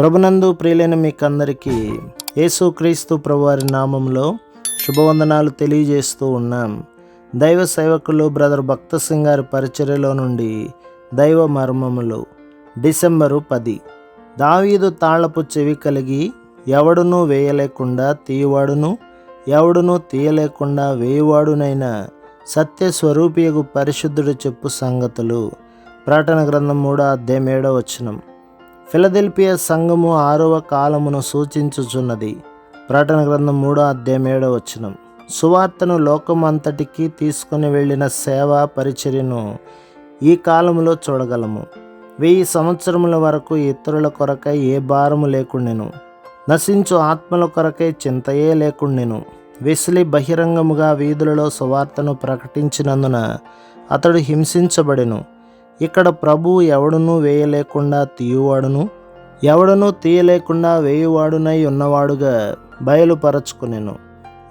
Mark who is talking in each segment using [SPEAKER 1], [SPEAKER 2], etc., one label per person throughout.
[SPEAKER 1] ప్రభునందు ప్రియులైన మీకందరికీ యేసుక్రీస్తు ప్రభువారి నామంలో శుభవందనాలు తెలియజేస్తూ ఉన్నాం. దైవ సేవకులు బ్రదర్ భక్త సింగ్ గారి పరిచర్యలో నుండి దైవ మర్మములు. డిసెంబరు పది. దావీదు తాళపు చెవి కలిగి ఎవడునూ వేయలేకుండా తీయవాడును ఎవడునూ తీయలేకుండా వేయువాడునైన సత్యస్వరూపియకు పరిశుద్ధుడు చెప్పు సంగతులు. ప్రకటన గ్రంథం మూడో అధ్యాయం ఏడో వచనం. ఫిలదెల్పియా సంఘము ఆరవ కాలమును సూచించుచున్నది. ప్రకటన గ్రంథం మూడో అధ్యాయం ఏడో వచనం. సువార్తను లోకమంతటికి తీసుకుని వెళ్ళిన సేవా పరిచర్యను ఈ కాలంలో చూడగలము. వెయ్యి సంవత్సరముల వరకు ఇతరుల కొరకై ఏ భారము లేకుండెను. నశించు ఆత్మల కొరకై చింతయే లేకుండెను. వెసిలి బహిరంగముగా వీధులలో సువార్తను ప్రకటించినందున అతడు హింసించబడెను. ఇక్కడ ప్రభు ఎవడునూ వేయలేకుండా తీయువాడును ఎవడునూ తీయలేకుండా వేయువాడునై ఉన్నవాడుగా బయలుపరచుకునేను.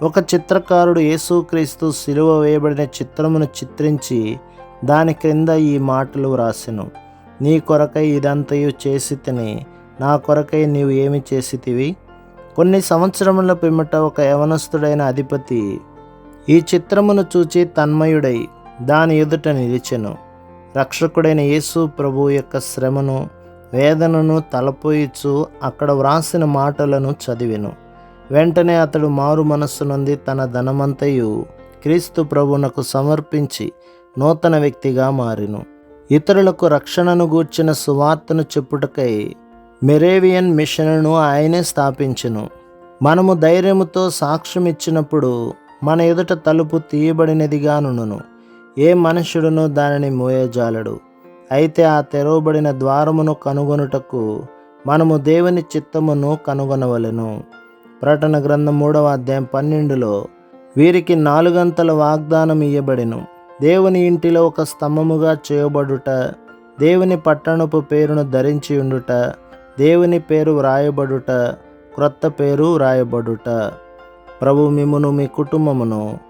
[SPEAKER 1] ఒక చిత్రకారుడు యేసుక్రీస్తు సిలువ వేయబడిన చిత్రమును చిత్రించి దాని క్రింద ఈ మాటలు వ్రాసెను. నీ కొరకై ఇదంతయు చేసి తిని నా కొరకై నీవు ఏమి చేసితివి కొన్ని సంవత్సరముల పిమ్మట ఒక యవనస్తుడైన అధిపతి ఈ చిత్రమును చూచి తన్మయుడై దాని ఎదుట నిలిచెను. రక్షకుడైన యేసు ప్రభు యొక్క శ్రమను వేదనను తలపోయిచు అక్కడ వ్రాసిన మాటలను చదివిను. వెంటనే అతడు మారు మనస్సు నుండి తన ధనమంతయు క్రీస్తు ప్రభునకు సమర్పించి నూతన వ్యక్తిగా మారిను. ఇతరులకు రక్షణను గూర్చిన సువార్తను చెప్పుటకై మెరేవియన్ మిషన్ను ఆయనే స్థాపించును. మనము ధైర్యముతో సాక్ష్యం ఇచ్చినప్పుడు మన ఎదుట తలుపు తీయబడినదిగానును ఏ మనుష్యుడును దానిని మోయజాలడు. అయితే ఆ తెరవబడిన ద్వారమును కనుగొనుటకు మనము దేవుని చిత్తమును కనుగొనవలెను. ప్రకటన గ్రంథం మూడవ అధ్యాయం పన్నెండులో వీరికి నాలుగంతల వాగ్దానం ఇయ్యబడెను. దేవుని ఇంటిలో ఒక స్తంభముగా చేయబడుట దేవుని పట్టణపు పేరును ధరించి ఉండుట దేవుని పేరు వ్రాయబడుట క్రొత్త పేరు వ్రాయబడుట. ప్రభు మిమ్మును మీ కుటుంబమును